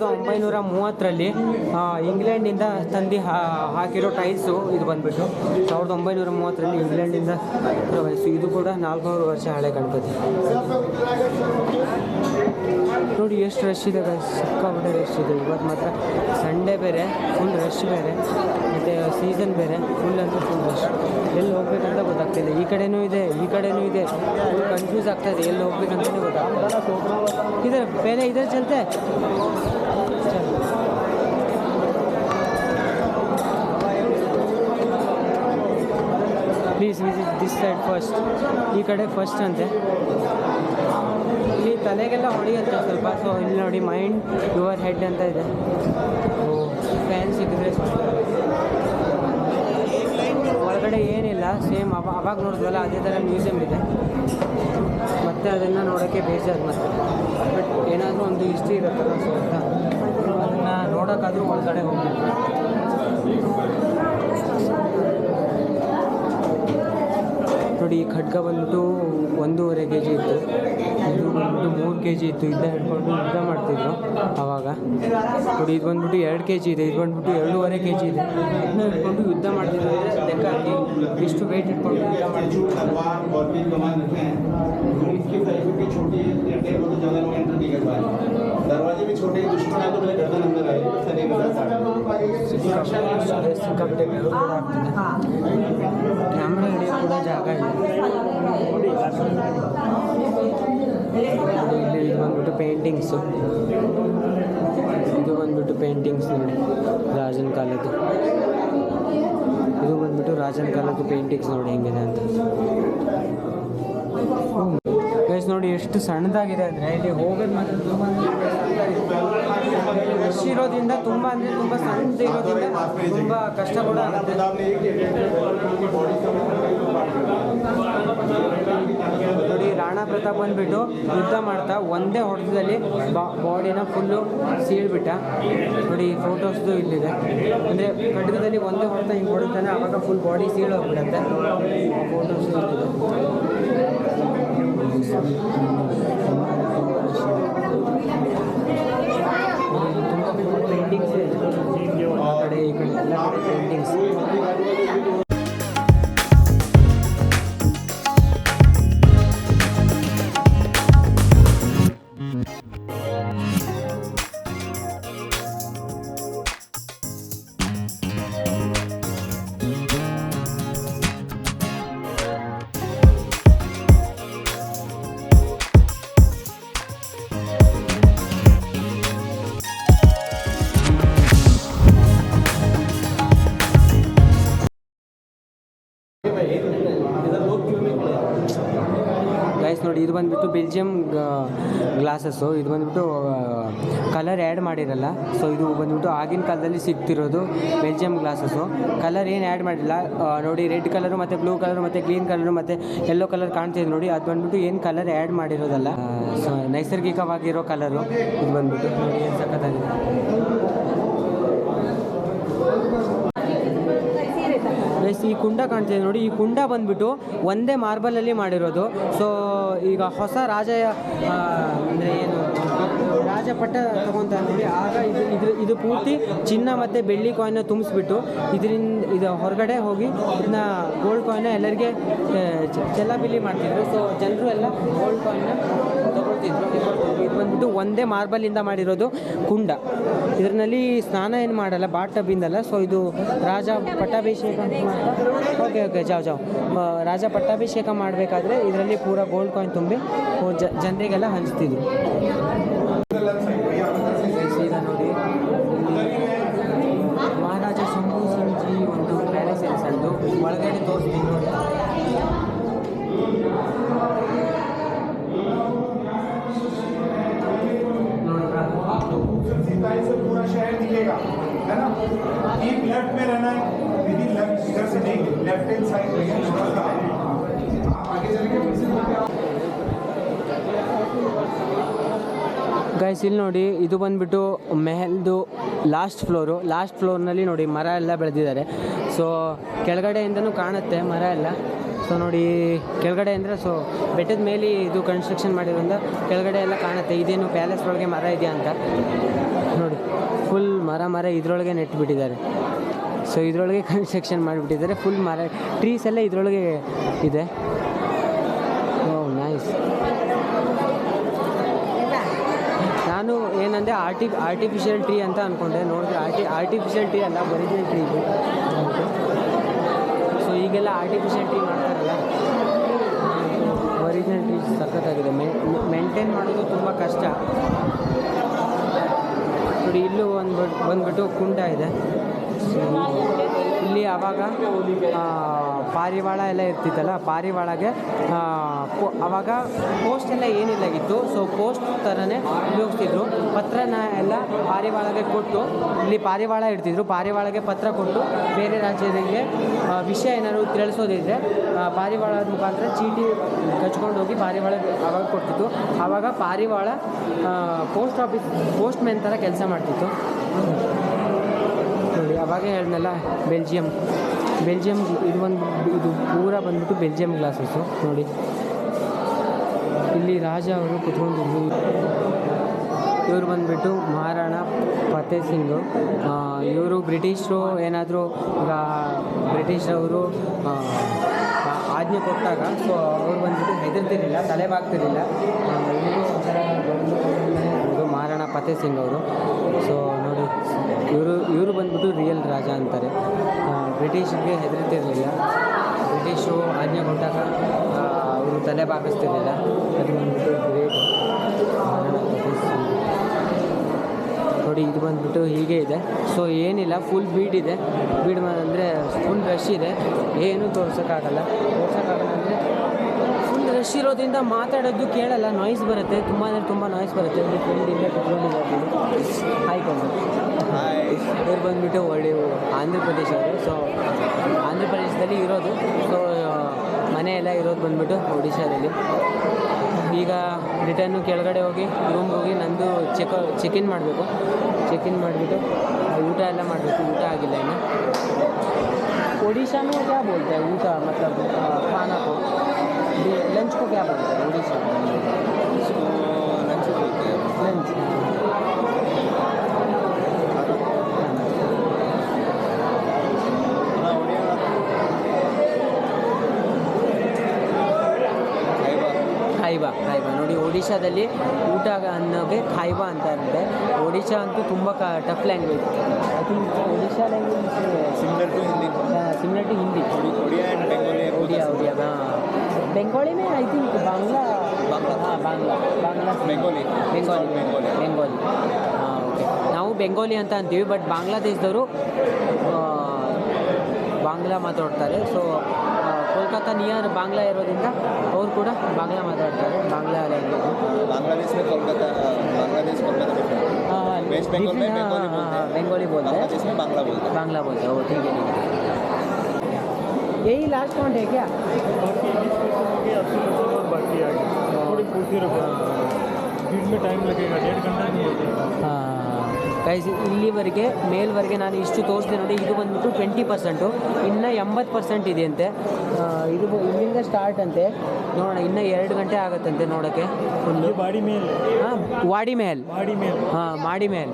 ಸಾವಿರದ ಒಂಬೈನೂರ ಮೂವತ್ತರಲ್ಲಿ ಇಂಗ್ಲೆಂಡಿಂದ ತಂದು ಹಾಕಿರೋ ಟೈಲ್ಸು ಇದು ಬಂದ್ಬಿಟ್ಟು. ಸಾವಿರದ ಒಂಬೈನೂರ ಮೂವತ್ತರಲ್ಲಿ ಇಂಗ್ಲೆಂಡಿಂದ ವಯಸ್ಸು ಇದು ಕೂಡ ನಾಲ್ಕುನೂರು ವರ್ಷ ಹಳೆ ಗಣಪತಿ. ನೋಡಿ, ಎಷ್ಟು ರಶ್ ಇದೆ ಸಿಕ್ಕಾಬಿಟ್ಟೆ ರಶ್ ಇದೆ. ಇವತ್ತು ಮಾತ್ರ ಸಂಡೇ ಬೇರೆ ಫುಲ್ ರಶ್ ಬೇರೆ. ಮತ್ತು ಸೀಸನ್ ಬೇರೆ ಫುಲ್ ಅಂದರೆ ಫುಲ್ ರಶ್ ಎಲ್ಲಿ ಹೋಗ್ಬೇಕಂತ ಗೊತ್ತಾಗ್ತಿದೆ ಈ ಕಡೆನೂ ಇದೆ, ಈ ಕಡೆನೂ ಇದೆ. ಕನ್ಫ್ಯೂಸ್ ಆಗ್ತಾ ಇದೆ. ಎಲ್ಲಿ ಹೋಗ್ಬೇಕಂತಲೇ ಗೊತ್ತಾಗ್ತಿದೆ ಇದೆ ಬೇರೆ ಇದೆ ಚಲ್ತೆ? Please visit this side first ಈ ಕಡೆ ಫಸ್ಟ್ ಅಂತೆ. ಇಲ್ಲಿ ತಲೆಗೆಲ್ಲ ಹೊಡೆಯುತ್ತೆ ಸ್ವಲ್ಪ. ಸೊ ಇಲ್ಲಿ ನೋಡಿ ಮೈಂಡ್ ಯುವರ್ ಹೆಡ್ ಅಂತ ಇದೆ. ಫ್ಯಾನ್ ಸಿಕ್ಕಿದ್ರೆ ಒಳಗಡೆ ಏನಿಲ್ಲ ಸೇಮ್ ಅವ, ಅವಾಗ ನೋಡಿದ್ವಲ್ಲ, ಅದೇ ಥರ ಮ್ಯೂಸಿಯಂ ಇದೆ. ಮತ್ತೆ ಅದನ್ನು ನೋಡೋಕ್ಕೆ ಬೇಜಾರು ಮತ್ತೆ. ಬಟ್ ಏನಾದರೂ ಒಂದು ಹಿಸ್ಟ್ರಿ ಇರುತ್ತಲ್ಲ ಸೊ ಅಂತ ಅದನ್ನು ನೋಡೋಕ್ಕಾದರೂ ಒಳಗಡೆ ಹೋಗ್ಬೇಕು. ಈ ಖಡ್ಗ ಬಂದ್ಬಿಟ್ಟು ಒಂದೂವರೆ ಕೆ ಜಿ ಇತ್ತು. ಇದು ಬಂದ್ಬಿಟ್ಟು ಮೂರು ಕೆ ಜಿ ಇತ್ತು. ಇದನ್ನ ಹಿಡ್ಕೊಂಡು ಯುದ್ಧ ಮಾಡ್ತಿದ್ರು ಆವಾಗ ನೋಡಿ, ಇದು ಬಂದ್ಬಿಟ್ಟು ಎರಡು ಕೆ ಜಿ ಇದೆ. ಇದು ಬಂದ್ಬಿಟ್ಟು ಎರಡೂವರೆ ಕೆ ಜಿ ಇದೆ. ಇದನ್ನ ಹಿಡ್ಕೊಂಡು ಯುದ್ಧ ಮಾಡ್ತಿದ್ರು. ಲೆಕ್ಕ ಇಷ್ಟು ವೆಯ್ಟ್ ಇಟ್ಕೊಂಡು ಯುದ್ಧ ಮಾಡ್ತಿದ್ರು. तलवार और तीर कमान रखे हैं इसकी साइज भी छोटी है अटैक हो तो ज़्यादा लोग एंटर नहीं कर पाए दरवाजे भी छोटे हैं दुश्मन आए तो पहले गर्दन अंदर आए ऐसा नहीं कर ಸಿಕ್ಕಾಪಟ್ಟೆ ಸಿಕ್ಕಾಪಟ್ಟೆ ಬೆವರು ಕೂಡ ಆಗ್ತಿದೆ ಕ್ಯಾಮ್ರಾ ಹಿಡಿಯೋ ಕೂಡ ಜಾಗ ಇಲ್ಲ ಇಲ್ಲಿ ಇದು ಬಂದ್ಬಿಟ್ಟು ಪೇಂಟಿಂಗ್ಸು ಇದು ಬಂದ್ಬಿಟ್ಟು ಪೇಂಟಿಂಗ್ಸ್ ನೋಡಿ ರಾಜನ ಕಾಲದ್ದು ಇದು ಬಂದ್ಬಿಟ್ಟು ರಾಜನ ಕಾಲದ್ದು ಪೇಂಟಿಂಗ್ಸ್ ನೋಡಿ ಹೆಂಗಿದೆ ಅಂತ ಗೈಸ್ ನೋಡಿ ಎಷ್ಟು ಸಣ್ಣದಾಗಿದೆ ಅಂದರೆ ಇಲ್ಲಿ ಹೋಗೋದು ಮಾತ್ರ ತುಂಬ ರಶ್ ಇರೋದ್ರಿಂದ ತುಂಬ ಅಂದರೆ ತುಂಬ ಸಣ್ಣದು ಇರೋದ್ರಿಂದ ತುಂಬ ಕಷ್ಟ ಕೂಡ ಆಗುತ್ತೆ. ನೋಡಿ ರಾಣಾ ಪ್ರತಾಪ್ ಬಂದ್ಬಿಟ್ಟು ಯುದ್ಧ ಮಾಡ್ತಾ ಒಂದೇ ಹೊಡೆತದಲ್ಲಿ ಬಾಡಿನ ಫುಲ್ಲು ಸೀಳ್ಬಿಟ್ಟ. ನೋಡಿ ಫೋಟೋಸ್ದು ಇಲ್ಲಿದೆ. ಅಂದರೆ ಖಡ್ಗದಲ್ಲಿ ಒಂದೇ ಹೊಡೆತ ಹಿಂಗೆ ಹೊಡಿತಾನೆ ಆವಾಗ ಫುಲ್ ಬಾಡಿ ಸೀಳೋಗ್ಬಿಡುತ್ತೆ. ಫೋಟೋಸ್ ಇಲ್ಲಿದೆ. ಪೇಂಟಿಂಗ್ಸ್ ಈ ಕಡೆ ಎಲ್ಲ ಪೇಂಟಿಂಗ್ಸ್ ಬೆಲ್ಜಿಯಂ ಗ್ಲಾಸಸ್ಸು ಇದು ಬಂದುಬಿಟ್ಟು ಕಲರ್ ಆ್ಯಡ್ ಮಾಡಿರಲ್ಲ. ಸೊ ಇದು ಬಂದುಬಿಟ್ಟು ಆಗಿನ ಕಾಲದಲ್ಲಿ ಸಿಗ್ತಿರೋದು ಬೆಲ್ಜಿಯಂ ಗ್ಲಾಸಸ್ಸು ಕಲರ್ ಏನು ಆ್ಯಡ್ ಮಾಡಿಲ್ಲ. ನೋಡಿ ರೆಡ್ ಕಲರು ಮತ್ತು ಬ್ಲೂ ಕಲರು ಮತ್ತು ಗ್ರೀನ್ ಕಲರು ಮತ್ತು ಯೆಲ್ಲೋ ಕಲರ್ ಕಾಣ್ತಿದೆ ನೋಡಿ. ಅದು ಬಂದುಬಿಟ್ಟು ಏನು ಕಲರ್ ಆ್ಯಡ್ ಮಾಡಿರೋದಲ್ಲ. ಸೊ ನೈಸರ್ಗಿಕವಾಗಿರೋ ಕಲರು ಇದು ಬಂದುಬಿಟ್ಟು. ನೋಡಿ, ಏನು ಸಖತ್ತಾಗಿದೆ. ಗೈಸ್ ಈ ಕುಂಡ ಕಾಣ್ತಿದೆ ನೋಡಿ, ಈ ಕುಂಡ ಬಂದ್ಬಿಟ್ಟು ಒಂದೇ ಮಾರ್ಬಲಲ್ಲಿ ಮಾಡಿರೋದು. ಸೊ ಈಗ ಹೊಸ ರಾಜ ಅಂದರೆ ಏನು ರಾಜಪಟ್ಟ ಪಟ್ಟ ತಗೊತಾರೆ ನೋಡಿ, ಆಗ ಇದು ಇದು ಇದು ಪೂರ್ತಿ ಚಿನ್ನ ಮತ್ತು ಬೆಳ್ಳಿ ಕಾಯಿನ ತುಂಬಿಸ್ಬಿಟ್ಟು ಇದರಿಂದ, ಇದು ಹೊರಗಡೆ ಹೋಗಿ ಇದನ್ನ ಗೋಲ್ಡ್ ಕಾಯಿನ ಎಲ್ಲರಿಗೆ ಚೆಲ್ಲ ಚ- ಮಾಡ್ತಿದ್ರು. ಸೊ ಜನರು ಎಲ್ಲ ಗೋಲ್ಡ್ ಕಾಯಿನ ತಗೊಳ್ತಿದ್ರು. ಬಂದ್ಬಿಟ್ಟು ಒಂದೇ ಮಾರ್ಬಲ್ ಇಂದ ಮಾಡಿರೋದು ಕುಂಡ. ಇದರಲ್ಲಿ ಸ್ನಾನ ಏನು ಮಾಡಲ್ಲ, ಬಾಟ್ ಸೊ ಇದು ರಾಜ ಪಟ್ಟಾಭಿಷೇಕ ಓಕೆ ಓಕೆ ಜಾವ್ ಜಾವ್. ರಾಜ ಪಟ್ಟಾಭಿಷೇಕ ಮಾಡಬೇಕಾದ್ರೆ ಇದರಲ್ಲಿ ಪೂರ ಗೋಲ್ಡ್ ಕಾಯಿನ್ ತುಂಬಿ ಜನರಿಗೆಲ್ಲ ಹಂಚ್ತಿದ್ರು. एक लेफ्ट में रहना है दीदी लेफ्ट इधर से नहीं लेफ्ट हैंड साइड में आगे चल के फिर से दिखेगा। ಗೈಸ್ ಇಲ್ಲಿ ನೋಡಿ ಇದು ಬಂದ್ಬಿಟ್ಟು ಮೆಹಲ್ದು ಲಾಸ್ಟ್ ಫ್ಲೋರು ಲಾಸ್ಟ್ ಫ್ಲೋರ್ನಲ್ಲಿ ನೋಡಿ ಮರ ಎಲ್ಲ ಬೆಳೆದಿದ್ದಾರೆ ಸೊ ಕೆಳಗಡೆಯಿಂದನೂ ಕಾಣುತ್ತೆ ಮರ ಎಲ್ಲ ಸೊ ನೋಡಿ, ಕೆಳಗಡೆ ಅಂದರೆ ಸೊ ಬೆಟ್ಟದ ಮೇಲೆ ಇದು ಕನ್ಸ್ಟ್ರಕ್ಷನ್ ಮಾಡಿರೋದ್ರಿಂದ ಕೆಳಗಡೆ ಎಲ್ಲ ಕಾಣುತ್ತೆ. ಇದೇನು ಪ್ಯಾಲೇಸ್ ಒಳಗೆ ಮರ ಇದೆಯಾ ಅಂತ? ನೋಡಿ ಫುಲ್ ಮರ ಮರ ಇದರೊಳಗೆ ನೆಟ್ಬಿಟ್ಟಿದ್ದಾರೆ ಸೊ ಇದರೊಳಗೆ ಕನ್ಸ್ಟ್ರಕ್ಷನ್ ಮಾಡಿಬಿಟ್ಟಿದ್ದಾರೆ. ಫುಲ್ ಮರ ಟ್ರೀಸ್ ಎಲ್ಲ ಇದರೊಳಗೆ ಇದೆ. ಓ ನೈಸ್ ನಾನು ಏನಂದರೆ ಆರ್ಟಿ ಆರ್ಟಿಫಿಷಿಯಲ್ ಟ್ರೀ ಅಂತ ಅಂದ್ಕೊಂಡೆ ನೋಡಿದ್ರೆ ಆರ್ಟಿ ಆರ್ಟಿಫಿಷಿಯಲ್ ಟ್ರೀ ಅಲ್ಲ ಒರಿಜಿನಲ್ ಟ್ರೀ ಇದು. ಈಗೆಲ್ಲ ಆರ್ಟಿಫಿಷಿಯಲ್ ಟ್ರೀ ಮಾಡ್ತಾರಲ್ಲ. ಒರಿಜಿನಲ್ ಟ್ರೀ ಸಖತ್ತಾಗಿದೆ. ಮೇಂಟೈನ್ ಮಾಡೋದು ತುಂಬ ಕಷ್ಟ. ನೋಡಿ ಇಲ್ಲೂ ಒಂದು ಬಂದ್ಬಿಟ್ಟು ಕುಂಡ ಇದೆ. ಇಲ್ಲಿ ಆವಾಗ ಪಾರಿವಾಳ ಎಲ್ಲ ಇರ್ತಿತ್ತಲ್ಲ, ಪಾರಿವಾಳಗೆ ಆವಾಗ ಪೋಸ್ಟ್ ಎಲ್ಲ ಏನಿಲ್ಲಾಗಿತ್ತು ಸೊ ಪೋಸ್ಟ್ ಥರನೇ ಉಪಯೋಗಿಸ್ತಿದ್ರು. ಪತ್ರನ ಎಲ್ಲ ಪಾರಿವಾಳಗೆ ಕೊಟ್ಟು, ಇಲ್ಲಿ ಪಾರಿವಾಳ ಇಡ್ತಿದ್ರು. ಪಾರಿವಾಳಗೆ ಪತ್ರ ಕೊಟ್ಟು ಬೇರೆ ರಾಜ್ಯಗಳಿಗೆ ವಿಷಯ ಏನಾದ್ರು ತಿಳಿಸೋದಿದ್ರೆ ಪಾರಿವಾಳದ ಮುಖಾಂತರ ಚೀಟಿ ಕಚ್ಕೊಂಡು ಹೋಗಿ ಪಾರಿವಾಳ ಆವಾಗ ಕೊಡ್ತಿತ್ತು. ಆವಾಗ ಪಾರಿವಾಳ ಪೋಸ್ಟ್ ಆಫೀಸ್ ಪೋಸ್ಟ್ ಮ್ಯಾನ್ ಥರ ಕೆಲಸ ಮಾಡ್ತಿತ್ತು. ಅವಾಗ ಹೇಳಿದ್ನಲ್ಲ, ಬೆಲ್ಜಿಯಂ. ಬೆಲ್ಜಿಯಂ ಇದು ಒಂದು ಇದು ಪೂರ ಬಂದ್ಬಿಟ್ಟು ಬೆಲ್ಜಿಯಂ ಗ್ಲಾಸಸ್ಸು, ನೋಡಿ. ಇಲ್ಲಿ ರಾಜ ಅವರು ಕುತ್ಕೊಂಡಿದ್ರು. ಇವರು ಬಂದುಬಿಟ್ಟು ಮಹಾರಾಣ ಫತೇಹ್ ಸಿಂಗು ಇವರು ಬ್ರಿಟಿಷರು ಏನಾದರೂ ಈಗ ಬ್ರಿಟಿಷರವರು ಆಜ್ಞೆ ಕೊಟ್ಟಾಗ ಸೊ ಅವರು ಬಂದ್ಬಿಟ್ಟು ಹೆದರ್ತಿರಲಿಲ್ಲ ತಲೆ ಫತೇಹ್ ಸಿಂಗ್ ಅವರು. ಸೊ ನೋಡಿ, ಇವರು ಇವರು ಬಂದ್ಬಿಟ್ಟು ರಿಯಲ್ ರಾಜ ಅಂತಾರೆ. ಬ್ರಿಟಿಷ್ಗೆ ಹೆದರ್ತಿರಲಿಲ್ಲ. ಬ್ರಿಟಿಷು ಆಜ್ಞೆ ಕೊಟ್ಟಾಗ ಅವರು ತಲೆ ಭಾಗಿಸ್ತಿರಲಿಲ್ಲ ಅದು ಬಂದ್ಬಿಟ್ಟು ಗ್ರೇಟ್ ನೋಡಿ, ಇದು ಬಂದ್ಬಿಟ್ಟು ಹೀಗೆ ಇದೆ. ಸೊ ಏನಿಲ್ಲ ಫುಲ್ ಬೀಡ್ ಇದೆ. ಬೀಡ್ ಅಂದರೆ ಫುಲ್ ರಶ್ ಇದೆ. ಏನೂ ತೋರ್ಸೋಕ್ಕಾಗಲ್ಲ. ತೋರ್ಸೋಕ್ಕಾಗಲ್ಲ ಅಂದರೆ ರಶ್ ಇರೋದ್ರಿಂದ ಮಾತಾಡೋದು ಕೇಳಲ್ಲ ನಾಯ್ಸ್ ಬರುತ್ತೆ. ತುಂಬ ಅಂದರೆ ತುಂಬ ನಾಯ್ಸ್ ಬರುತ್ತೆ. ಇಲ್ಲಿ ಫ್ರೆಂಡಿಂದ ಕುತ್ಕೊಂಡಿಲ್ಲ ಹಾಯ್ಕೊಂಡು ಇವ್ರು ಬಂದುಬಿಟ್ಟು ಒಳ್ಳೆ ಆಂಧ್ರ ಪ್ರದೇಶ ಅವರು. ಸೊ ಆಂಧ್ರ ಪ್ರದೇಶದಲ್ಲಿ ಇರೋದು ಸೊ ಮನೆಯೆಲ್ಲ ಇರೋದು ಬಂದುಬಿಟ್ಟು ಒಡಿಶಾದಲ್ಲಿ. ಈಗ ರಿಟರ್ನು ಕೆಳಗಡೆ ಹೋಗಿ ರೂಮ್ಗೆ ಹೋಗಿ ನಂದು ಚೆಕ್ ಚೆಕ್ ಇನ್ ಮಾಡಬೇಕು. ಚೆಕ್ ಇನ್ ಮಾಡಿಬಿಟ್ಟು ಊಟ ಎಲ್ಲ ಮಾಡಬೇಕು. ಊಟ ಆಗಿಲ್ಲ ಇನ್ನು. ಒಡಿಶಾ ಮೇ ಬೋಲ್ತಾ? ಊಟ ಮತ್ತು ಖಾನಾ लंच को क्या बोलते हैं उड़ीसा लंच ಖೈಬಾ ಖೈಬಾ ನೋಡಿ ಒಡಿಶಾದಲ್ಲಿ ಊಟ ಅನ್ನೋಗೆ ಖೈಬಾ ಅಂತ ಇರುತ್ತೆ ಒಡಿಶಾ ಅಂತೂ ತುಂಬ ಕ tough language I think Odisha language similar to Hindi Similar to Hindi Odia and Bengali Odia Odia हाँ बंगाली में आई थिंक बांग्ला बांग्ला। हाँ बांग्ला बांग्ला Bengali. ಬೆಂಗಾಲಿ Bengali. ಬೆಂಗಾಲಿ ಹಾಂ ಓಕೆ ನಾವು ಬೆಂಗಾಲಿ ಅಂತ ಅಂತೀವಿ ಬಟ್ ಬಾಂಗ್ಲಾದೇಶದವರು ಬಾಂಗ್ಲಾ ಮಾತಾಡ್ತಾರೆ ಸೊ ಕೋಲ್ಕತ್ತಾ ನಿಯರ್ ಬಾಂಗ್ಲಾ ಇರೋದ್ರಿಂದ ಅವ್ರು ಕೂಡ ಬಾಂಗ್ಲಾ ಮಾತಾಡ್ತಾರೆ ಬಾಂಗ್ಲಾ ಲ್ಯಾಂಗ್ವೇಜ್ बांग्लादेश में कोलकाता बांग्लादेश कोलकाता डिफरेंट वेस्ट बंगाल में बंगाली बोलते हैं बेंगोली बोलते हैं बांग्लादेश में बांग्ला बोलते हैं बांग्ला बोलते हैं वो ठीक है ठीक है यही लास्ट पॉइंट है क्या बाकी आगे थोड़ी पूछती रखो भीड़ में टाइम लगेगा डेढ़ घंटा नहीं लगेगा ಗೈಸ್ ಇಲ್ಲಿವರೆಗೆ ಮೇಲ್ವರೆಗೆ ನಾನು ಇಷ್ಟು ತೋರಿಸಿದೆ ನೋಡಿ ಇದು ಬಂದ್ಬಿಟ್ಟು ಟ್ವೆಂಟಿ ಪರ್ಸೆಂಟು ಇನ್ನು ಎಂಬತ್ತು ಪರ್ಸೆಂಟ್ ಇದೆ ಅಂತೆ ಆ, ಇದು ಬ- ಇಲ್ಲಿಂದ ಸ್ಟಾರ್ಟ್ ಅಂತೆ ನೋಡೋಣ ಇನ್ನೂ ಎರಡು ಗಂಟೆ ಆಗುತ್ತಂತೆ ನೋಡೋಕ್ಕೆ ಫುಲ್ಲು ये बाड़ी मेल ಹಾಂ ವಾಡಿ ಮೆಹಲ್ बाड़ी मेल ಹಾಂ ಮಾಡಿ ಮೇಲ್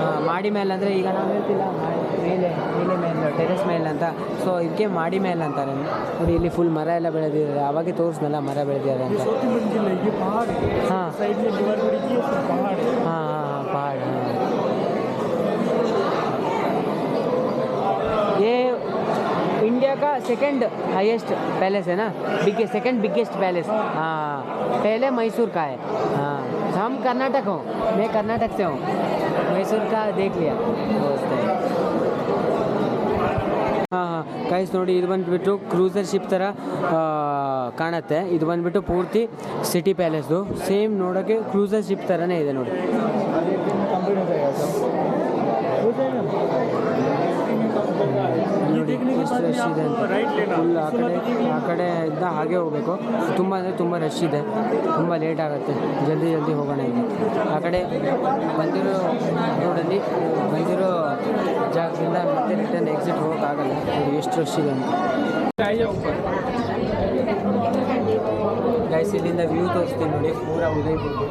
ಹಾಂ ಮಾಡಿ ಮೇಲ್ ಅಂದರೆ ಈಗ ನಾವು ಹೇಳ್ತಿಲ್ಲ ಮಾ- ಮೇಲೆ ಮೇಲೆ ಮೇಲ್ ಟೆರೆಸ್ ಮೇಲ್ ಅಂತ ಸೊ ಇದಕ್ಕೆ ಮಾಡಿ ಮೇಲ್ ಅಂತಾರೆ ನೋಡಿ ಇಲ್ಲಿ ಫುಲ್ ಮರ ಎಲ್ಲ ಬೆಳೆದಿದ್ದಾರೆ ಅವಾಗೆ ತೋರಿಸ್ನಲ್ಲ ಮರ ಬೆಳೆದಿದ್ದಾರೆ ಅಂತ चौथी मंजिल है ये पहाड़ है हाँ साइड में दीवार बड़ी की है उसमें पहाड़ है हाँ हाँ हाँ पहाड़ हाँ ये इंडिया का सेकंड हाईएस्ट पैलेस है ना बिगेस्ट सेकंड बिगेस्ट पैलेस हाँ पहले मैसूर का है हाँ हम कर्नाटक हूँ मैं कर्नाटक से हूँ मैसूर का देख लिया दोस्त है ಹಾಂ ಹಾಂ ಗೈಸ್ ನೋಡಿ, ಇದು ಬಂದುಬಿಟ್ಟು ಕ್ರೂಸರ್ ಶಿಪ್ ಥರ ಕಾಣುತ್ತೆ. ಇದು ಬಂದುಬಿಟ್ಟು ಪೂರ್ತಿ ಸಿಟಿ ಪ್ಯಾಲೇಸು ಸೇಮ್ ನೋಡೋಕ್ಕೆ ಕ್ರೂಸರ್ ಶಿಪ್ ಥರನೇ ಇದೆ ನೋಡಿ. ಎಷ್ಟು ರಶ್ ಇದೆ ಅಂತ. ಫುಲ್ ಆ? ಕಡೆ ಆ ಕಡೆ ಇದ್ದ ಹಾಗೆ ಹೋಗಬೇಕು. ತುಂಬ ಅಂದರೆ ತುಂಬ ರಶ್ ಇದೆ. ತುಂಬ ಲೇಟ್ ಆಗುತ್ತೆ. ಜಲ್ದಿ ಜಲ್ದಿ ಹೋಗೋಣ ಇಲ್ಲಿ ಆ ಕಡೆ ಬಂದಿರೋ ರೋಡಲ್ಲಿ ಬಂದಿರೋ ಜಾಗದಿಂದ ಮತ್ತೆ ರಿಟರ್ನ್ ಎಕ್ಸಿಟ್ ಹೋಗೋಕ್ಕಾಗಲ್ಲ. ಎಷ್ಟು ರಶ್ ಇದೆ ಅಂತ. ಗೈಸ್ ಇಲ್ಲಿಂದ ವ್ಯೂ ತೋರಿಸ್ತೀನಿ ನೋಡಿ. ಪೂರ ಉದಯಪುರ.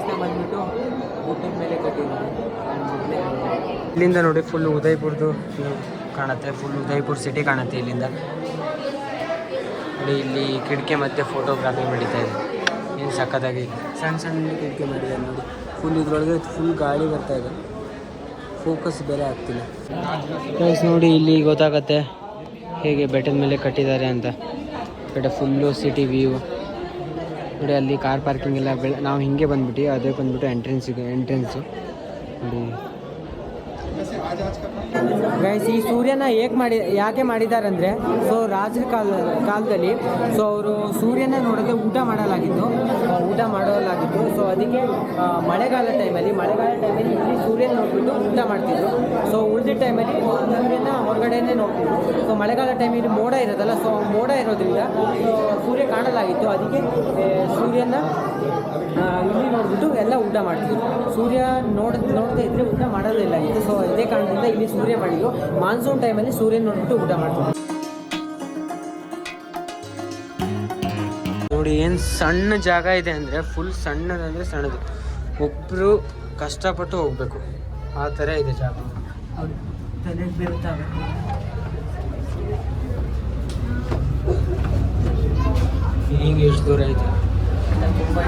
ಪ್ಯಾಲೇಸ್ನ ಬಂದ್ಬಿಟ್ಟು ಊಟದ ಮೇಲೆ ಕಟ್ಟಿದ್ದಾರೆ. ಇಲ್ಲಿಂದ ನೋಡಿ ಫುಲ್ ಉದಯ್ಪುರದು ಕಾಣುತ್ತೆ. ಫುಲ್ ಉದಯ್ಪುರ್ ಸಿಟಿ ಕಾಣುತ್ತೆ ಇಲ್ಲಿಂದ. ನೋಡಿ ಇಲ್ಲಿ ಕಿಟಕಿ ಮತ್ತು ಫೋಟೋಗ್ರಾಫಿ ನಡೀತಾ ಇದೆ. ಏನು ಸಕ್ಕತ್ತಾಗಿ ಸಣ್ಣ ಸಣ್ಣ ಕಿಟಕಿ ಮಾಡಿದ್ದಾರೆ ನೋಡಿ. ಫುಲ್ ಇದ್ರೊಳಗೆ ಫುಲ್ ಗಾಳಿ ಬರ್ತಾ ಇದೆ. ಫೋಕಸ್ ಬೇರೆ ಆಗ್ತಿಲ್ಲ. ಗೈಸ್ ನೋಡಿ ಇಲ್ಲಿ ಗೊತ್ತಾಗತ್ತೆ ಹೇಗೆ ಬೆಟ್ಟದ ಮೇಲೆ ಕಟ್ಟಿದ್ದಾರೆ ಅಂತ. ಬೆಟ್ಟ ಫುಲ್ಲು ಸಿಟಿ ವ್ಯೂ ನೋಡಿ ಅಲ್ಲಿ ಕಾರ್ ಪಾರ್ಕಿಂಗ್ ಎಲ್ಲ ಬೆಳ ನಾವು ಹಿಂಗೆ ಬಂದ್ಬಿಟ್ಟು ಅದೇ ಬಂದ್ಬಿಟ್ಟು ಎಂಟ್ರೆನ್ಸಿಗೆ ಎಂಟ್ರೆನ್ಸು ನೋಡಿ. ಗೈಸ್ ಈ ಸೂರ್ಯನ ಹೇಗೆ ಮಾಡಿ, ಯಾಕೆ ಮಾಡಿದ್ದಾರೆ ಅಂದರೆ ಸೊ ರಾಜರ ಕಾಲ, ಕಾಲದಲ್ಲಿ ಸೊ ಅವರು ಸೂರ್ಯನ ನೋಡೋಕ್ಕೆ ಊಟ ಮಾಡಲಾಗಿತ್ತು. ಊಟ ಮಾಡಲಾಗಿತ್ತು. ಸೊ ಅದಕ್ಕೆ ಮಳೆಗಾಲ ಟೈಮಲ್ಲಿ ಮಳೆಗಾಲ ಟೈಮಲ್ಲಿ ಇಲ್ಲಿ ಸೂರ್ಯನ ನೋಡಿಬಿಟ್ಟು ಊಟ ಮಾಡ್ತಿದ್ರು. ಸೊ ಉಳಿದ ಟೈಮಲ್ಲಿ ಸೂರ್ಯನ ಹೊರಗಡೆನೇ ನೋಡ್ತಿದ್ರು. ಸೊ ಮಳೆಗಾಲ ಟೈಮಲ್ಲಿ ಮೋಡ ಇರೋದಲ್ಲ ಸೊ ಮೋಡ ಇರೋದ್ರಿಂದ ಸೂರ್ಯ ಕಾಣಲಾಗಿತ್ತು. ಅದಕ್ಕೆ ಸೂರ್ಯನ ಇಲ್ಲಿ ನೋಡಿಬಿಟ್ಟು ಎಲ್ಲ ಊಟ ಮಾಡ್ತಿದ್ರು. ಸೂರ್ಯ ನೋಡ ನೋಡದೇ ಇದ್ರೆ ಊಟ ಮಾಡೋದಿಲ್ಲ. ಇತ್ತು ಸೊ ಇದೇ ಕಾರಣದಿಂದ ಇಲ್ಲಿ ಸೂರ್ಯ ಮಾಡಿದ್ರು ಮಾನ್ಸೂನ್ ಟೈಮಲ್ಲಿ ಸೂರ್ಯನ ನೋಡ್ಬಿಟ್ಟು ಊಟ ಮಾಡ್ತಾರೆ ನೋಡಿ ಏನು ಸಣ್ಣ ಜಾಗ ಇದೆ ಅಂದರೆ ಫುಲ್ ಸಣ್ಣದಂದ್ರೆ ಸಣ್ಣದು. ಒಬ್ಬರು ಕಷ್ಟಪಟ್ಟು ಹೋಗಬೇಕು. ಆ ಥರ ಇದೆ ಜಾಗ. ಹಿಂಗೆ ಈಗ ಎಷ್ಟು ದೂರ ಐತೆ ತುಂಬ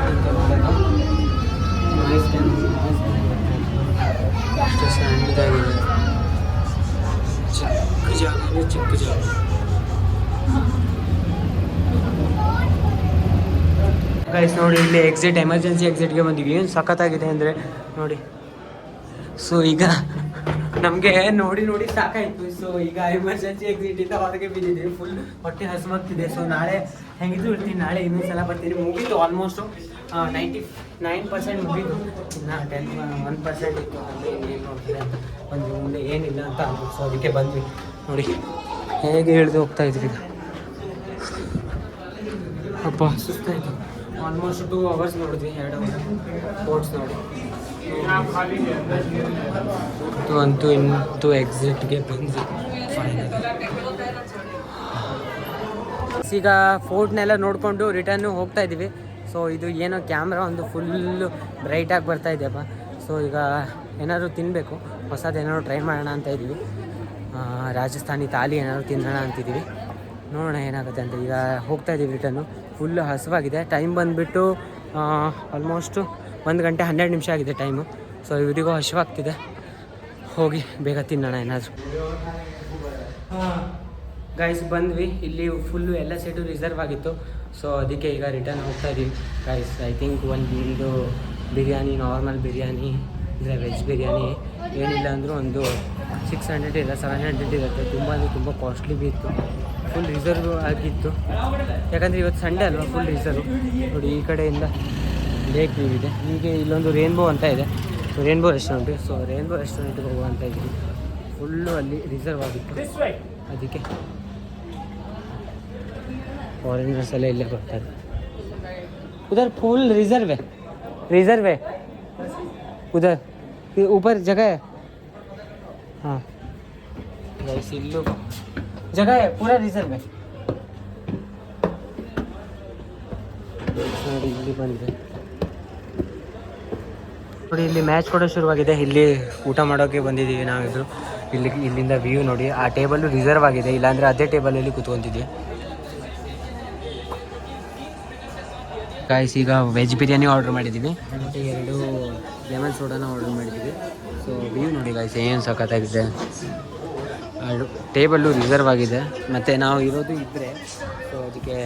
ಅಷ್ಟು ಸಣ್ಣದಾಗಿದೆ. ಚಿಕ್ಕ ಜಾಗ ಅಂದರೆ ಚಿಕ್ಕ ಜಾಗ. ಗೈಸ್ ನೋಡಿ, ಇಲ್ಲಿ ಎಕ್ಸಿಟ್ ಎಮರ್ಜೆನ್ಸಿ ಎಕ್ಸಿಟ್ಗೆ ಬಂದಿವಿ. ಏನು ಸಖತ್ತಾಗಿದೆ ಅಂದರೆ, ನೋಡಿ. ಸೊ ಈಗ ನಮಗೆ ನೋಡಿ ನೋಡಿ ಸಾಕಾಯಿತು. ಸೊ ಈಗ ಎಮರ್ಜೆನ್ಸಿ ಎಕ್ಸಿಟಿಂದ ಹೊರಗೆ ಬಿದ್ದಿದ್ದೀವಿ. ಫುಲ್ ಹೊಟ್ಟೆ ಹಸುವಾಗ್ತಿದೆ ಸೊ ನಾಳೆ ಹೆಂಗಿದ್ರು ಇರ್ತೀನಿ. ನಾಳೆ ಇನ್ನೊಂದು ಸಲ ಬರ್ತೀನಿ. ಮುಗೀತು ಆಲ್ಮೋಸ್ಟು ನೈಂಟಿ ನೈನ್ ಪರ್ಸೆಂಟ್ ಮುಗಿದು, ಇನ್ನು ಟೆನ್ ಒನ್ ಪರ್ಸೆಂಟ್ ಇತ್ತು ಏನು ಒಂದು ಮುಂದೆ ಏನಿಲ್ಲ ಅಂತ ಅಂದ್ಬಿಟ್ಟು ಸೊ ಅದಕ್ಕೆ ಬಂದ್ವಿ. ನೋಡಿ, ಹೇಗೆ ಹೇಳಿದು ಹೋಗ್ತಾ ಇದ್ರಿ ಅಪ್ಪ. ಸುಸ್ತಾಯಿತು ಆಲ್ಮೋಸ್ಟ್ ಟೂ ಅವರ್ಸ್ ನೋಡಿದ್ವಿ, ಎರಡು ಅವರ್ ಸ್ಪೋರ್ಟ್ಸ್ ನೋಡಿ. ಅಂತೂ ಅಂತೂ ಇಂತೂ ಎಕ್ಸಿಟ್ಗೆ ಬಂದ್ವಿ ಈಗ ಫೋರ್ಟ್ನೆಲ್ಲ ನೋಡಿಕೊಂಡು ರಿಟರ್ನು ಹೋಗ್ತಾ ಇದ್ದೀವಿ. ಸೊ ಇದು ಏನೋ ಕ್ಯಾಮ್ರಾ ಒಂದು ಫುಲ್ಲು ಬ್ರೈಟಾಗಿ ಬರ್ತಾ ಇದೆಯಪ್ಪ. ಸೊ ಈಗ ಏನಾದರೂ ತಿನ್ನಬೇಕು ಹೊಸದು ಏನಾದ್ರು ಟ್ರೈ ಮಾಡೋಣ ಅಂತ ಇದ್ದೀವಿ ರಾಜಸ್ಥಾನಿ ತಾಲಿ ಏನಾದ್ರು ತಿನ್ನೋಣ ಅಂತಿದ್ದೀವಿ. ನೋಡೋಣ ಏನಾಗುತ್ತೆ ಅಂತ. ಈಗ ಹೋಗ್ತಾ ಇದ್ದೀವಿ ರಿಟರ್ನು ಫುಲ್ ಹಸುವಾಗಿದೆ. ಟೈಮ್ ಬಂದುಬಿಟ್ಟು ಆಲ್ಮೋಸ್ಟು ಒಂದು ಗಂಟೆ ಹನ್ನೆರಡು ನಿಮಿಷ ಆಗಿದೆ ಟೈಮು ಸೊ ಇವರಿಗೂ ಹಸುವಾಗ್ತಿದೆ. ಹೋಗಿ ಬೇಗ ತಿನ್ನೋಣ ಏನಾದರೂ. ಗೈಸ್ ಬಂದ್ವಿ. ಇಲ್ಲಿ ಫುಲ್ಲು ಎಲ್ಲ ಸೀಟು ರಿಸರ್ವ್ ಆಗಿತ್ತು. ಸೊ ಅದಕ್ಕೆ ಈಗ ರಿಟರ್ನ್ ಹೋಗ್ತಾ ಇದ್ದೀವಿ ಗೈಸ್ ಐ ಥಿಂಕ್ ಒಂದು ಬಿರಿಯಾನಿ ನಾರ್ಮಲ್ ಬಿರಿಯಾನಿ ಅಂದರೆ ವೆಜ್ ಬಿರಿಯಾನಿ ಏನಿಲ್ಲ ಅಂದರೂ ಒಂದು ಸಿಕ್ಸ್ ಹಂಡ್ರೆಡ್ ಇಲ್ಲ ಸೆವೆನ್ ಹಂಡ್ರೆಡ್ ಇರುತ್ತೆ. ತುಂಬ ಅಂದರೆ ತುಂಬ ಕಾಸ್ಟ್ಲಿ ಬಿ ಇತ್ತು. ಫುಲ್ ರಿಸರ್ವ್ ಆಗಿತ್ತು. ಯಾಕಂದರೆ ಇವತ್ತು ಸಂಡೇ ಅಲ್ವಾ ಫುಲ್ ರಿಸರ್ವ್ ನೋಡಿ ಈ ಕಡೆಯಿಂದ ಲೇಕ್ ವ್ಯೂ ಇದೆ. ಹೀಗೆ ಇಲ್ಲೊಂದು ರೇನ್ಬೋ ಅಂತ ಇದೆ. So rainbow restaurant so rainbow ರೆಸ್ಟೋರೆಂಟ್ಗೆ ಹೋಗುವಂತ ಇದ್ದೀವಿ. ಫುಲ್ಲು ಅಲ್ಲಿ ರಿಸರ್ವ್ ಆಗಿತ್ತು. ಅದಕ್ಕೆ ಫಾರಿನರ್ಸ್ ಎಲ್ಲ ಇಲ್ಲೇ ಬರ್ತಾರೆ उधर फुल रिजर्व है रिजर्व है उधर ये ऊपर जगह है हाँ गाइस इल्लू जगह है पूरा रिजर्व है ನೋಡಿ ಇಲ್ಲಿ ಬಂದಿದೆ ನೋಡಿ ಇಲ್ಲಿ ಮ್ಯಾಚ್ ಕೂಡ ಶುರುವಾಗಿದೆ ಇಲ್ಲಿ ಊಟ ಮಾಡೋಕ್ಕೆ ಬಂದಿದ್ದೀವಿ ನಾವಿದ್ರು ಇಲ್ಲಿ ಇಲ್ಲಿಂದ ವ್ಯೂ ನೋಡಿ ಆ ಟೇಬಲ್ ರಿಸರ್ವ್ ಆಗಿದೆ ಇಲ್ಲಾಂದ್ರೆ ಅದೇ ಟೇಬಲಲ್ಲಿ ಕೂತ್ಕೊಂತಿದ್ವಿ ಗಾಯ್ಸ್ ಈಗ ವೆಜ್ ಬಿರಿಯಾನಿ ಆರ್ಡರ್ ಮಾಡಿದ್ದೀವಿ ಮತ್ತು ಎರಡು ಲೆಮನ್ ಸೋಡಾನ ಆರ್ಡರ್ ಮಾಡಿದ್ದೀವಿ ಸೊ ವ್ಯೂ ನೋಡಿ ಗಾಯ್ಸ್ ಏನು ಸಖತ್ತಾಗಿದೆ. ಟೇಬಲ್ಲು ರಿಸರ್ವ್ ಆಗಿದೆ. ಮತ್ತು ನಾವು ಇರೋದು ಇದ್ದರೆ ಸೊ ಅದಕ್ಕೆ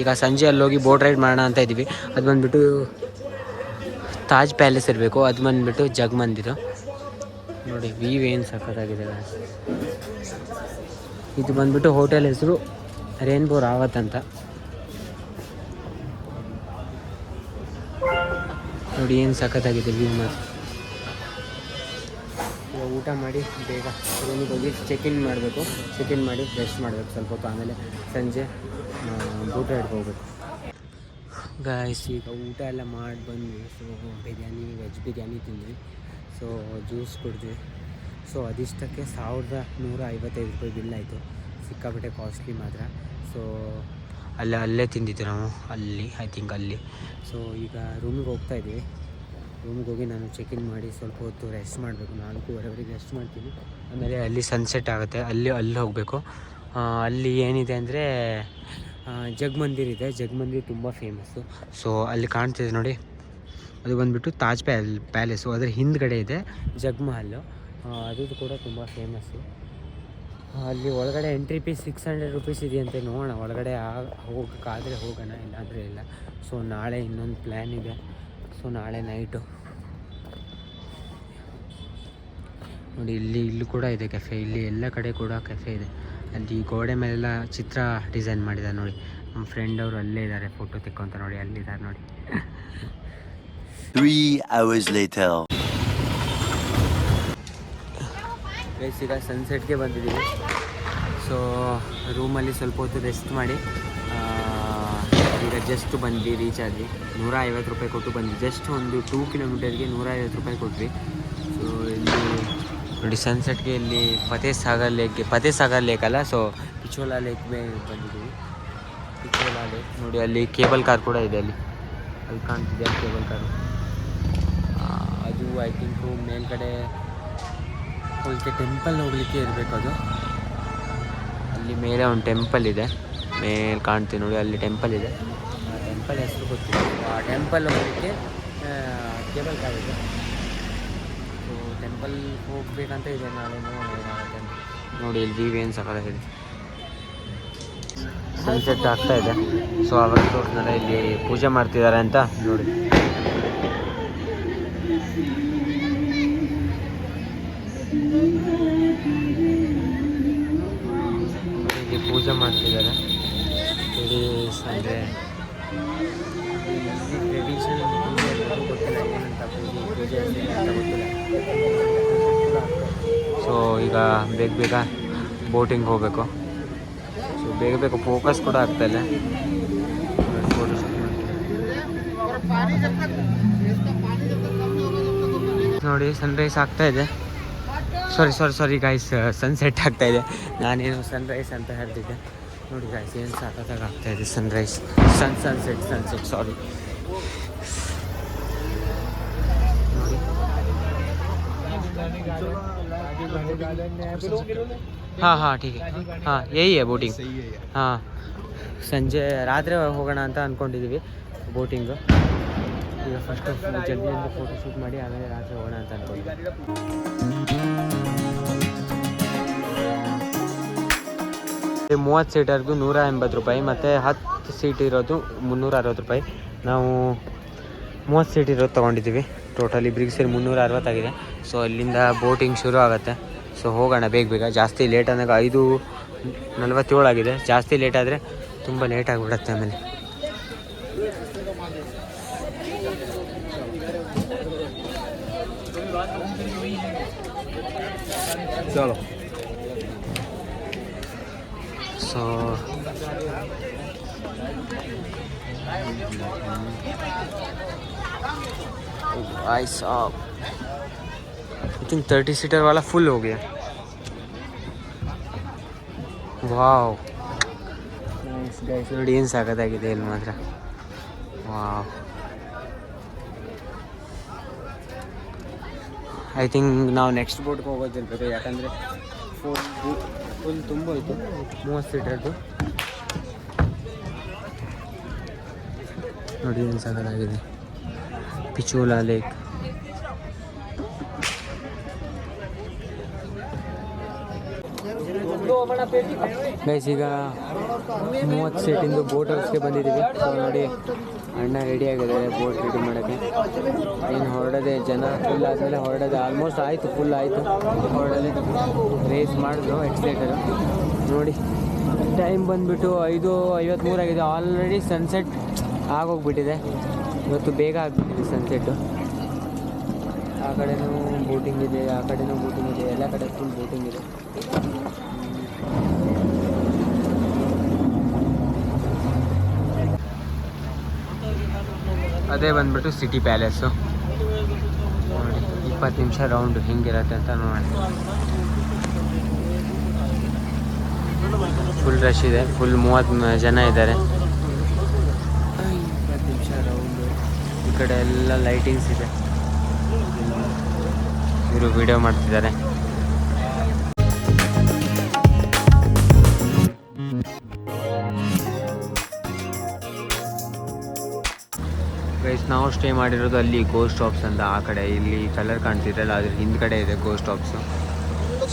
ಈಗ ಸಂಜೆ ಅಲ್ಲೋಗಿ ಬೋಟ್ ರೈಡ್ ಮಾಡೋಣ ಅಂತ ಇದ್ದೀವಿ. ಅದು ಬಂದುಬಿಟ್ಟು ತಾಜ್ ಪ್ಯಾಲೇಸ್ ಇರಬೇಕು. ಅದು ಬಂದುಬಿಟ್ಟು ಜಗ್ ಮಂದಿರ. ನೋಡಿ ವ್ಯೂ ಏನು ಸಖತ್ತಾಗಿದೆ. ಇದು ಬಂದುಬಿಟ್ಟು ಹೋಟೆಲ್ ಹೆಸರು ರೇನ್ಬೋ ರಾವತ್ ಅಂತ. ನೋಡಿ ಏನು ಸಖತ್ತಾಗಿದೆ ವ್ಯೂ ಮಾತ್ರ. ಇವಾಗ ಊಟ ಮಾಡಿ ಬೇಗ ರೂಮಿಗೆ ಹೋಗಿ ಚೆಕ್ ಇನ್ ಮಾಡಬೇಕು. ಚೆಕ್ ಇನ್ ಮಾಡಿ ರೆಸ್ಟ್ ಮಾಡಬೇಕು ಸ್ವಲ್ಪ ಹೊತ್ತು. ಆಮೇಲೆ ಸಂಜೆ ಊಟ ಹೋಗ್ಬೇಕು. ಗಾಯ್ಸ್ ಈಗ ಊಟ ಎಲ್ಲ ಮಾಡಿ ಬಂದ್ವಿ. ಸೊ ಬಿರಿಯಾನಿ ವೆಜ್ ಬಿರಿಯಾನಿ ತಿಂದ್ವಿ. ಸೊ ಜ್ಯೂಸ್ ಕುಡಿದ್ವಿ. ಸೊ ಅದಿಷ್ಟಕ್ಕೆ ಸಾವಿರದ ನೂರ ಐವತ್ತೈದು ರೂಪಾಯಿ ಬಿಲ್ ಆಯಿತು. ಸಿಕ್ಕಾಪಟ್ಟೆ ಕಾಸ್ಟ್ಲಿ ಮಾತ್ರ. ಸೊ ಅಲ್ಲೇ ಅಲ್ಲೇ ತಿಂದಿದ್ದು ನಾವು, ಅಲ್ಲಿ ಐ ಥಿಂಕ್ ಅಲ್ಲಿ. ಸೊ ಈಗ ರೂಮಿಗೆ ಹೋಗ್ತಾ ಇದ್ದೀವಿ ರೂಮಿಗೆ ಹೋಗಿ ನಾನು ಚೆಕ್ ಇನ್ ಮಾಡಿ ಸ್ವಲ್ಪ ಹೊತ್ತು ರೆಸ್ಟ್ ಮಾಡಬೇಕು. ನಾಲ್ಕೂವರೆವರೆಗೆ ರೆಸ್ಟ್ ಮಾಡ್ತೀನಿ. ಆಮೇಲೆ ಅಲ್ಲಿ ಸನ್ಸೆಟ್ ಆಗುತ್ತೆ. ಅಲ್ಲಿ ಅಲ್ಲಿ ಹೋಗಬೇಕು. ಅಲ್ಲಿ ಏನಿದೆ ಅಂದರೆ ಜಗ್ ಮಂದಿರ್ ಇದೆ. ಜಗ್ ಮಂದಿರ್ ತುಂಬ ಫೇಮಸ್ಸು ಸೊ ಅಲ್ಲಿ ಕಾಣ್ತಿದೆ ನೋಡಿ. ಅದು ಬಂದುಬಿಟ್ಟು ತಾಜ್ ಪ್ಯಾಲ್, ಪ್ಯಾಲೇಸು. ಅದರ ಹಿಂದ್ಗಡೆ ಇದೆ ಜಗ್ಮಹಲ್ಲು ಅದು ಕೂಡ ತುಂಬ ಫೇಮಸ್ಸು ಅಲ್ಲಿ ಒಳಗಡೆ entry fees six hundred rupees ಇದೆಯಂತೆ ನೋಡೋಣ. ಒಳಗಡೆ ಹೋಗೋಕ್ಕಾದರೆ ಹೋಗೋಣ, ಇಲ್ಲಾಂದರೆ ಇಲ್ಲ. ಸೊ ನಾಳೆ ಇನ್ನೊಂದು ಪ್ಲ್ಯಾನ್ ಇದೆ. ಸೊ ನಾಳೆ ನೈಟು ನೋಡಿ, ಇಲ್ಲಿ, ಇಲ್ಲೂ ಕೂಡ ಇದೆ ಕೆಫೆ ಇಲ್ಲಿ ಎಲ್ಲ ಕಡೆ ಕೂಡ ಕೆಫೆ ಇದೆ. ಅಲ್ಲಿ ಗೋಡೆ ಮೇಲೆಲ್ಲ ಚಿತ್ರ ಡಿಸೈನ್ ಮಾಡಿದ್ದಾರೆ ನೋಡಿ. ನಮ್ಮ ಫ್ರೆಂಡ್ ಅವರು ಅಲ್ಲೇ ಇದ್ದಾರೆ ಫೋಟೋ ತೆಕ್ಕೊಂತ ನೋಡಿ ಅಲ್ಲಿದ್ದಾರೆ ನೋಡಿ. ಗೈಸ್ ಈಗ ಸನ್ಸೆಟ್ಗೆ ಬಂದಿದ್ದೀವಿ. ಸೊ ರೂಮಲ್ಲಿ ಸ್ವಲ್ಪ ಹೊತ್ತು ರೆಸ್ಟ್ ಮಾಡಿ ಈಗ ಜಸ್ಟ್ ಬಂದ್ವಿ ರೀಚ್ ಆದ್ವಿ. ನೂರ ಐವತ್ತು ರೂಪಾಯಿ ಕೊಟ್ಟು ಬಂದ್ವಿ. ಜಸ್ಟ್ ಒಂದು ಟೂ ಕಿಲೋಮೀಟರ್ಗೆ ನೂರ ಐವತ್ತು ರೂಪಾಯಿ ಕೊಟ್ವಿ. ಸೊ ಇಲ್ಲಿ ನೋಡಿ ಸನ್ಸೆಟ್ಗೆ ಇಲ್ಲಿ ಫತೇ ಸಾಗರ್ ಲೇಕ್ಗೆ ಫತೇ ಸಾಗರ್ ಲೇಕ್ ಅಲ್ಲ? ಸೊ ಪಿಚೋಲಾ ಲೇಕ್ ಮೇ ಬಂದಿದ್ದೀವಿ. ಪಿಚೋಲಾ ಲೇಕ್ ನೋಡಿ ಅಲ್ಲಿ ಕೇಬಲ್ ಕಾರ್ ಕೂಡ ಇದೆ ಅಲ್ಲಿ. ಅಲ್ಲಿ ಕಾಣ್ತಿದೆ ಕೇಬಲ್ ಕಾರು ಅದು ಐ ಥಿಂಕು ಮೇಲ್ಗಡೆ ಹೋಲಿಕೆ ಟೆಂಪಲ್ ಹೋಗಲಿಕ್ಕೆ ಇರಬೇಕು ಅದು. ಅಲ್ಲಿ ಮೇಲೆ ಒಂದು ಟೆಂಪಲ್ ಇದೆ. ಮೇಲೆ ಕಾಣ್ತೀವಿ ನೋಡಿ ಅಲ್ಲಿ ಟೆಂಪಲ್ ಇದೆ. ಆ ಟೆಂಪಲ್ ಹೆಸರು ಗೊತ್ತಿಲ್ಲ. ಆ ಟೆಂಪಲ್ ಹೋಗಲಿಕ್ಕೆ ಕೇಬಲ್ ಕಾರ್ ಇದೆ. ಸೊ ಟೆಂಪಲ್ ಹೋಗ್ಬೇಕಂತ ಇದೆ ನಾನು ನೋಡಿ ಇಲ್ಲಿ ವ್ಯೂ ಏನು ಸಕಾಲಾಗಿದೆ ಸನ್ಸೆಟ್ ಆಗ್ತಾ ಇದೆ. ಸೊ ಅವಾಗ ತೋರಿಸ್ತಾರೆ ಇಲ್ಲಿ ಪೂಜೆ ಮಾಡ್ತಿದ್ದಾರೆ ಅಂತ ನೋಡಿ. ಪೂಜೆ ಮಾಡ್ತಿದ್ದಾರೆ. ಇಡೀ ಅಂದರೆ ಟ್ರೆಡಿಷನ್ ಗೊತ್ತಿಲ್ಲ, ಏನಂತ ಪೂಜೆ ಗೊತ್ತಿಲ್ಲ. ಸೊ ಈಗ ಬೇಗ ಬೇಗ ಬೋಟಿಂಗ್ ಹೋಗಬೇಕು. ಸೊ ಬೇಗ ಬೇಗ ಫೋಕಸ್ ಕೂಡ ಆಗ್ತಾ ಇಲ್ಲ. ಫೋಟೋ ನೋಡಿ ಸನ್ರೈಸ್ ಆಗ್ತಾ ಇದೆ. ಸಾರಿ ಸಾರಿ ಸಾರಿ ಗಾಯ್ಸ್ ಸನ್ಸೆಟ್ ಆಗ್ತಾ ಇದೆ ನಾನೇನು ಸನ್ರೈಸ್ ಅಂತ ಹೇಳ್ತಿದ್ದೆ ನೋಡಿ ಗಾಯ್ಸ್ ಏನು ಸಾಕಾದಾಗ ಆಗ್ತಾ ಇದೆ sunrise sun sunset sunset sorry ಹಾಂ ಹಾಂ ಠೀಕ್ ಹಾಂ ಏಯ್ ಬೋಟಿಂಗ್ ಹಾಂ ಸಂಜೆ ರಾತ್ರಿ ಹೋಗೋಣ ಅಂತ ಅಂದ್ಕೊಂಡಿದ್ದೀವಿ ಬೋಟಿಂಗು. ಈಗ ಫಸ್ಟ್ ಜಲ್ದಿ ಜಲ್ದಿ ಫೋಟೋ ಶೂಟ್ ಮಾಡಿ, ಆಮೇಲೆ ರಾತ್ರಿ ಹೋಗೋಣ ಅಂತ ಅನ್ಕೊಂಡು ಮೂವತ್ತು ಸೀಟರ್ದು ನೂರ ಎಂಬತ್ತು ರೂಪಾಯಿ, ಮತ್ತು ಹತ್ತು ಸೀಟ್ ಇರೋದು ಮುನ್ನೂರ ಅರವತ್ತು ರೂಪಾಯಿ. ನಾವು ಮೂವತ್ತು ಸೀಟ್ ಇರೋದು ತೊಗೊಂಡಿದ್ದೀವಿ. ಟೋಟಲ್ ಇಬ್ರಿಗೆ ಸೇರಿ ಮುನ್ನೂರ ಅರವತ್ತಾಗಿದೆ ಸೊ ಅಲ್ಲಿಂದ ಬೋಟಿಂಗ್ ಶುರು ಆಗುತ್ತೆ. ಸೊ ಹೋಗೋಣ ಬೇಗ ಬೇಗ. ಜಾಸ್ತಿ ಲೇಟ್ ಅಂದಾಗ ಐದು ನಲವತ್ತೇಳು ಆಗಿದೆ. ಜಾಸ್ತಿ ಲೇಟ್ ಆದರೆ ತುಂಬ ಲೇಟ್ ಆಗಿಬಿಡತ್ತೆ ಆಮೇಲೆ. चलो ಸೊ भाई साहब आई थिंक थर्टी सीटर वाला फुल हो गया ವಾವ್ ನೈಸ್ ಗೈಸ್ ನೋಡಿ ಏನು ಸಾಕತ್ತಾಗಿದೆ ಇಲ್ಲಿ ಮಾತ್ರ ವಾವ್ ಐ ಥಿಂಕ್ ನಾವು ನೆಕ್ಸ್ಟ್ ಬೋಟ್ಗೆ ಹೋಗೋದಿರ್ಬೇಕು ಯಾಕಂದರೆ ಫುಲ್ ಫುಲ್ ತುಂಬ ಹೋಯ್ತು ಮೂವತ್ತು ಸೀಟರ್ದು ನೋಡಿ ಏನು ಸಾಕಾಗಿದೆ ಪಿಚೋಲಾ ಲೇಕ್ ಗೈಸ್ ಈಗ ಮೂವತ್ತು ಸೀಟಿಂದು ಬೋಟ್ ಹೌಸ್ಗೆ ಬಂದಿದ್ದೀವಿ. ನೋಡಿ ಅಣ್ಣ ರೆಡಿ ಆಗಿದ್ದಾರೆ ಬೋಟ್ ರೆಡಿ ಮಾಡೋಕ್ಕೆ. ಏನು ಹೊರಡದೆ ಜನ ಫುಲ್ ಆದಮೇಲೆ ಹೊರಡದೆ ಆಲ್ಮೋಸ್ಟ್ ಆಯಿತು ಫುಲ್ ಆಯಿತು. ಹೊರಡೋದೆ ರೇಸ್ ಮಾಡಿದ್ರು ಎಕ್ಸ್ಲೇಟರು ನೋಡಿ ಟೈಮ್ ಬಂದುಬಿಟ್ಟು ಐದು ಐವತ್ತ್ಮೂರು ಆಗಿದೆ. ಆಲ್ರೆಡಿ ಸನ್ಸೆಟ್ ಆಗೋಗ್ಬಿಟ್ಟಿದೆ. ಇವತ್ತು ಬೇಗ ಆಗಿಬಿಟ್ಟಿದೆ ಸನ್ಸೆಟ್ಟು ಆ ಕಡೆನೂ ಬೋಟಿಂಗ್ ಇದೆ, ಆ ಕಡೆನೂ ಬೋಟಿಂಗ್ ಇದೆ, ಎಲ್ಲ ಕಡೆ ಫುಲ್ ಬೋಟಿಂಗ್ ಇದೆ. ಅದೇ ಬಂದ್ಬಿಟ್ಟು ಸಿಟಿ ಪ್ಯಾಲೇಸು. ನೋಡಿ, ಇಪ್ಪತ್ತು ನಿಮಿಷ ರೌಂಡ್ ಹೆಂಗಿರತ್ತೆ ಅಂತ ನೋಡಿ. ಫುಲ್ ರಶ್ ಇದೆ ಫುಲ್ ಮೂವತ್ತು ಜನ ಇದ್ದಾರೆ. ಇಪ್ಪತ್ತು ನಿಮಿಷ ರೌಂಡು. ಈ ಕಡೆ ಎಲ್ಲ ಲೈಟಿಂಗ್ಸ್ ಇದೆ. ಇವರು ವಿಡಿಯೋ ಮಾಡ್ತಿದ್ದಾರೆ. ನಾವು ಸ್ಟೇ ಮಾಡಿರೋದು ಅಲ್ಲಿ ಗೋಸ್ಟ್ ಸ್ಟಾಪ್ಸ್ ಅಂತ ಆ ಕಡೆ. ಇಲ್ಲಿ ಕಲರ್ ಕಾಣ್ತಿದ್ರಲ್ಲ, ಅದ್ರ ಹಿಂದ್ಗಡೆ ಇದೆ ಗೋಸ್ಟ್ ಸ್ಟಾಪ್ಸು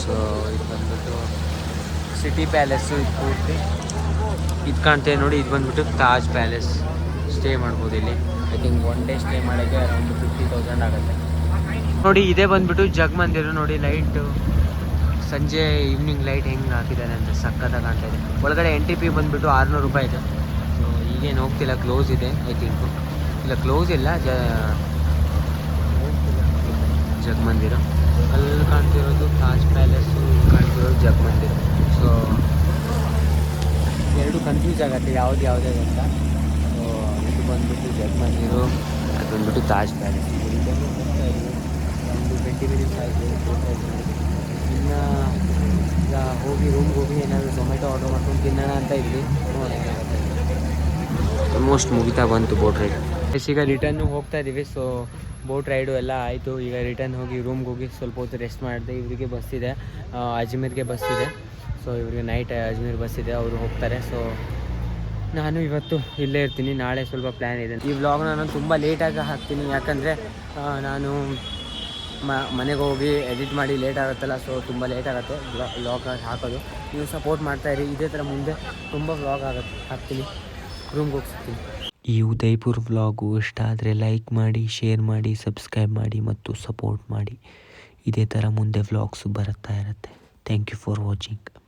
ಸೊ ಇದು ಬಂದ್ಬಿಟ್ಟು ಸಿಟಿ ಪ್ಯಾಲೇಸು ಇದು ಪೂರ್ತಿ. ಇದು ಕಾಣ್ತೇವೆ ನೋಡಿ, ಇದು ಬಂದ್ಬಿಟ್ಟು ತಾಜ್ ಪ್ಯಾಲೇಸ್ ಸ್ಟೇ ಮಾಡ್ಬೋದು ಇಲ್ಲಿ. I think one day stay ಮಾಡೋಕ್ಕೆ ಅರೌಂಡ್ ಫಿಫ್ಟಿ ತೌಸಂಡ್ ಆಗುತ್ತೆ. ನೋಡಿ, ಇದೇ ಬಂದ್ಬಿಟ್ಟು ಜಗ್ ಮಂದಿರ ನೋಡಿ ಲೈಟು ಸಂಜೆ ಈವ್ನಿಂಗ್ ಲೈಟ್ ಹೆಂಗೆ ಹಾಕಿದ್ದಾರೆ ಅಂತ ಸಕ್ಕತ್ತಾಗಿ ಕಾಣ್ತಾ ಇದೆ. ಒಳಗಡೆ ಟಿ ಪಿ ಬಂದ್ಬಿಟ್ಟು ಆರುನೂರು ರೂಪಾಯಿ ಇದೆ. ಸೊ ಈಗೇನು ಹೋಗ್ತಿಲ್ಲ ಕ್ಲೋಸ್ ಇದೆ ಐ ಥಿಂಕು ಇಲ್ಲ ಕ್ಲೋಸ್ ಇಲ್ಲ, ಜ ಜಗ್ ಮಂದಿರ ಅಲ್ಲಿ ಕಾಣ್ತಿರೋದು ತಾಜ್ ಪ್ಯಾಲೇಸು, ಕಾಣ್ತಿರೋದು ಜಗ್ ಮಂದಿರ ಸೊ ಎರಡು ಕನ್ಫ್ಯೂಸ್ ಆಗುತ್ತೆ, ಯಾವ್ದು ಯಾವುದೇ ಅಂತ. ಸೊ ಇದು ಬಂದ್ಬಿಟ್ಟು ಜಗ್ ಮಂದಿರು ಅದು ಬಂದ್ಬಿಟ್ಟು ತಾಜ್ ಪ್ಯಾಲೇಸ್. ಒಂದು ಟ್ವೆಂಟಿ ಮಿನಿಟ್ಸ್ ಆಯಿತು ಇನ್ನು ಈಗ ಹೋಗಿ ರೂಮ್ಗೆ ಹೋಗಿ ಏನಾದರೂ ಝೊಮ್ಯಾಟೊ ಆರ್ಡರ್ ಮಾಡ್ಕೊಂಡು ತಿನ್ನೋಣ ಅಂತ ಇದ್ವಿ. ಆಲ್ಮೋಸ್ಟ್ ಮುಗಿತಾ ಬಂತು ಬೋಟ್ ರೈಡ್ ಎಸ್ ಈಗ ರಿಟರ್ನು ಹೋಗ್ತಾ ಇದ್ದೀವಿ ಸೊ ಬೋಟ್ ರೈಡು ಎಲ್ಲ ಆಯಿತು. ಈಗ ರಿಟರ್ನ್ ಹೋಗಿ ರೂಮ್ಗೆ ಹೋಗಿ ಸ್ವಲ್ಪ ಹೊತ್ತು ರೆಸ್ಟ್ ಮಾಡಿದೆ. ಇವರಿಗೆ ಬಸ್ ಇದೆ. ಅಜ್ಮೀರ್ಗೆ ಬಸ್ ಇದೆ. ಸೊ ಇವರಿಗೆ ನೈಟ್ ಅಜ್ಮೀರ್ ಬಸ್ ಇದೆ. ಅವರು ಹೋಗ್ತಾರೆ. ಸೊ ನಾನು ಇವತ್ತು ಇಲ್ಲೇ ಇರ್ತೀನಿ. ನಾಳೆ ಸ್ವಲ್ಪ ಪ್ಲ್ಯಾನ್ ಇದೆ. ಈ ವ್ಲಾಗ್ನ ನಾನು ತುಂಬ ಲೇಟಾಗಿ ಹಾಕ್ತೀನಿ. ಯಾಕಂದರೆ ನಾನು ಮನೆಗೆ ಹೋಗಿ ಎಡಿಟ್ ಮಾಡಿ ಲೇಟ್ ಆಗುತ್ತಲ್ಲ ಸೊ ತುಂಬ ಲೇಟ್ ಆಗುತ್ತೆ ವ್ಲಾಗ್ ಹಾಕೋದು. ನೀವು ಸಪೋರ್ಟ್ ಮಾಡ್ತಾಯಿರಿ ಇದೇ ಥರ ಮುಂದೆ ತುಂಬ ವ್ಲಾಗ್ ಆಗುತ್ತೆ. ಹಾಕ್ತೀನಿ. ರೂಮ್ಗೆ ಹೋಗಿ ಸಿಗ್ತೀನಿ ಈ ಉದಯ್ಪುರ್ ವ್ಲಾಗು ಇಷ್ಟ ಆದರೆ ಲೈಕ್ ಮಾಡಿ ಶೇರ್ ಮಾಡಿ ಸಬ್ಸ್ಕ್ರೈಬ್ ಮಾಡಿ ಮತ್ತು ಸಪೋರ್ಟ್ ಮಾಡಿ. ಇದೇ ಥರ ಮುಂದೆ ವ್ಲಾಗ್ಸು ಬರುತ್ತಾ ಇರುತ್ತೆ. Thank you for watching